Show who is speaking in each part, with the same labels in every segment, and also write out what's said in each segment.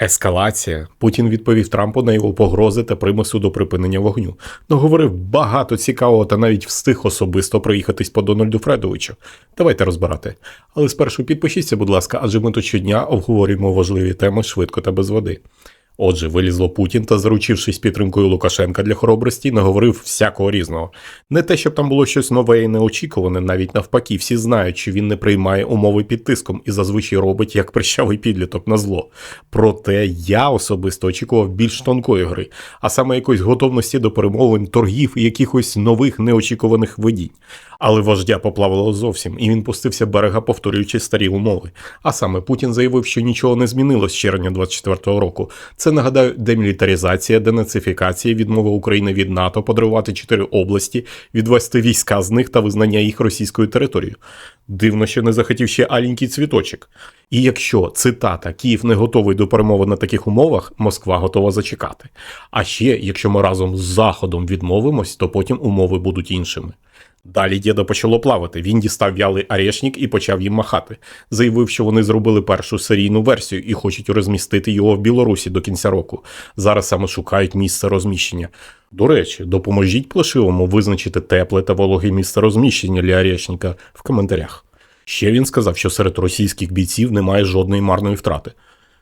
Speaker 1: Ескалація. Путін відповів Трампу на його погрози та примусу до припинення вогню. Наговорив багато цікавого та навіть встиг особисто проїхатись по Дональду Фредовичу. Давайте розбирати. Але спершу підпишіться, будь ласка, адже ми тут щодня обговорюємо важливі теми швидко та без води. Отже, вилізло Путін та, заручившись підтримкою Лукашенка для хоробрості, наговорив всякого різного. Не те, щоб там було щось нове і неочікуване, навіть навпаки, всі знають, що він не приймає умови під тиском і зазвичай робить як прищавий підліток на зло. Проте я особисто очікував більш тонкої гри, а саме якоїсь готовності до перемовин, торгів і якихось нових неочікуваних видінь. Але вождя поплавило зовсім, і він пустився берега, повторюючи старі умови. А саме Путін заявив, що нічого не змінилось з червня 24-го року. Це нагадаю, демілітаризація, денацифікація, відмова України від НАТО, подарувати чотири області, відвести війська з них та визнання їх російською територією. Дивно, що не захотів ще аленький цвіточок. І якщо цитата Київ не готовий до перемови на таких умовах, Москва готова зачекати. А ще, якщо ми разом з Заходом відмовимось, то потім умови будуть іншими. Далі дідо почало плавати. Він дістав в'ялий арешник і почав їм махати. Заявив, що вони зробили першу серійну версію і хочуть розмістити його в Білорусі до кінця року. Зараз саме шукають місце розміщення. До речі, допоможіть плешивому визначити тепле та вологе місце розміщення для арешника в коментарях. Ще він сказав, що серед російських бійців немає жодної марної втрати.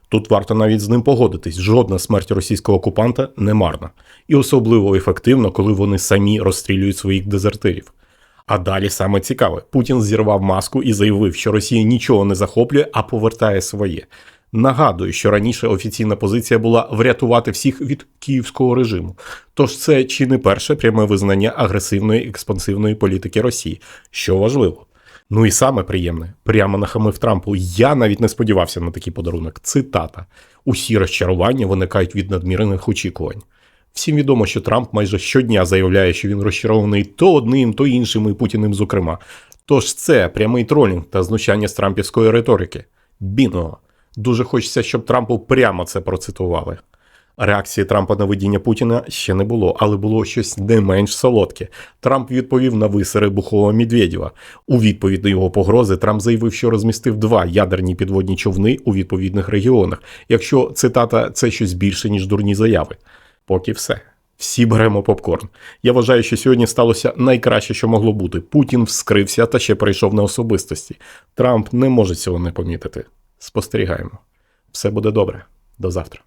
Speaker 1: Тут варто навіть з ним погодитись, жодна смерть російського окупанта не марна, і особливо ефективно, коли вони самі розстрілюють своїх дезертирів. А далі саме цікаве: Путін зірвав маску і заявив, що Росія нічого не захоплює, а повертає своє. Нагадую, що раніше офіційна позиція була врятувати всіх від київського режиму. Тож це чи не перше пряме визнання агресивної експансивної політики Росії, що важливо. Ну і саме приємне, прямо нахамив Трампу. Я навіть не сподівався на такий подарунок. Цитата: усі розчарування виникають від надмірних очікувань. Всім відомо, що Трамп майже щодня заявляє, що він розчарований то одним, то іншим і Путіним, зокрема. Тож це прямий тролінг та знущання з трампівської риторики. Бінго. Дуже хочеться, щоб Трампу прямо це процитували. Реакції Трампа на видіння Путіна ще не було, але було щось не менш солодке. Трамп відповів на висери Бухова Медведєва. У відповідь на його погрози Трамп заявив, що розмістив два ядерні підводні човни у відповідних регіонах. Якщо цитата це щось більше ніж дурні заяви. Поки все. Всі беремо попкорн. Я вважаю, що сьогодні сталося найкраще, що могло бути. Путін вскрився та ще прийшов на особистості. Трамп не може цього не помітити. Спостерігаємо. Все буде добре. До завтра.